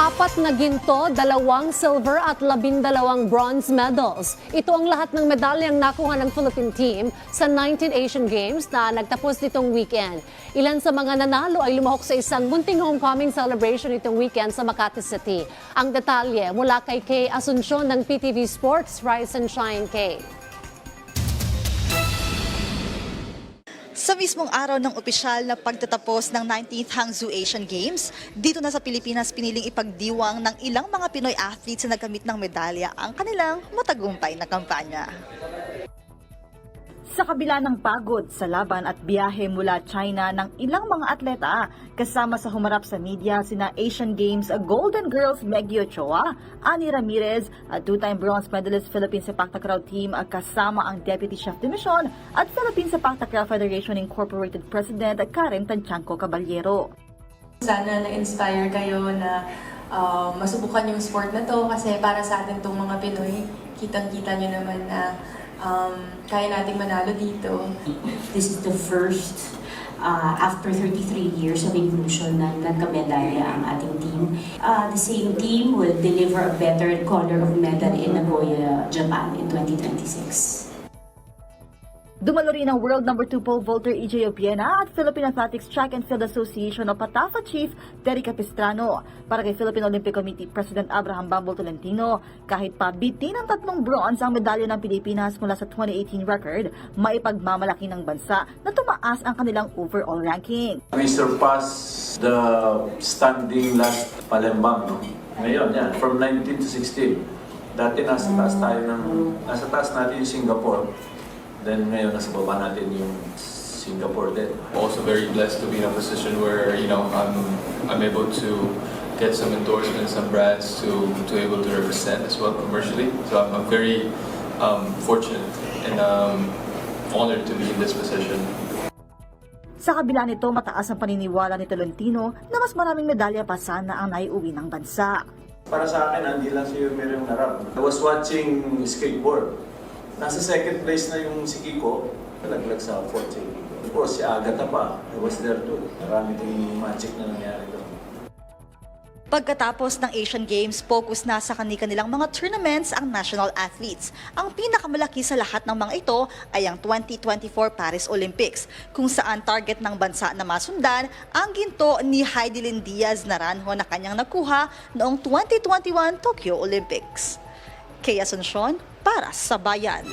Apat na ginto, dalawang silver at labindalawang bronze medals. Ito ang lahat ng medalyang nakuha ng Philippine team sa 19 Asian Games na nagtapos nitong weekend. Ilan sa mga nanalo ay lumahok sa isang munting homecoming celebration itong weekend sa Makati City. Ang detalye mula kay Kay Asuncion ng PTV Sports, Rise and Shine Kay. Sa mismong araw ng opisyal na pagtatapos ng 19th Hangzhou Asian Games, dito na sa Pilipinas piniling ipagdiwang ng ilang mga Pinoy athletes na nagkamit ng medalya ang kanilang matagumpay na kampanya. Sa kabila ng pagod sa laban at biyahe mula China ng ilang mga atleta, kasama sa humarap sa media sina Asian Games Golden Girls Meggy Ochoa, Ani Ramirez at two-time bronze medalist Philippine Sepak Takraw team kasama ang Deputy Chef de Mission at Philippine Sepak Takraw Federation Incorporated President Karen Tanchanco Caballero. Sana na-inspire kayo na uh, masubukan yung sport na to kasi para sa atin tong mga Pinoy, kitang-kita nyo naman na um, kaya nating manalo dito. This is the first uh, after 33 years of evolution na nagkamedalya ang ating team. Uh, the same team will deliver a better color of medal in Nagoya, Japan in 2026. Dumalo rin ang world number 2 pole vaulter EJ Opiena at Philippine Athletics Track and Field Association o PATAFA Chief Terry Capistrano. Para kay Philippine Olympic Committee President Abraham Bambol Tolentino, kahit pa bitin ng tatlong bronze ang medalya ng Pilipinas mula sa 2018 record, maipagmamalaki ng bansa na tumaas ang kanilang overall ranking. We surpassed the standing last Palembang, no? Ngayon, yan, from 19 to 16. Dati nasa taas tayo ng, nasa taas natin yung Singapore. Then ngayon, nasa baba natin yung Singapore din. also very blessed to be in a position where you know I'm I'm able to get some endorsements, some brands to to able to represent as well commercially. So I'm, I'm very um, fortunate and um, honored to be in this position. Sa kabila nito, mataas ang paniniwala ni Tolentino na mas maraming medalya pa sana ang naiuwi ng bansa. Para sa akin, hindi lang si Miriam Narab. I was watching skateboard. Nasa second place na yung si Kiko, nalaglag sa fourth si Kiko. Of course, si Agatha pa, I was there too. Marami ding magic na nangyari doon. Pagkatapos ng Asian Games, focus na sa kanilang mga tournaments ang national athletes. Ang pinakamalaki sa lahat ng mga ito ay ang 2024 Paris Olympics, kung saan target ng bansa na masundan ang ginto ni Heidelin Diaz Naranjo na kanyang nakuha noong 2021 Tokyo Olympics. Kaya Asuncion para sa Bayan.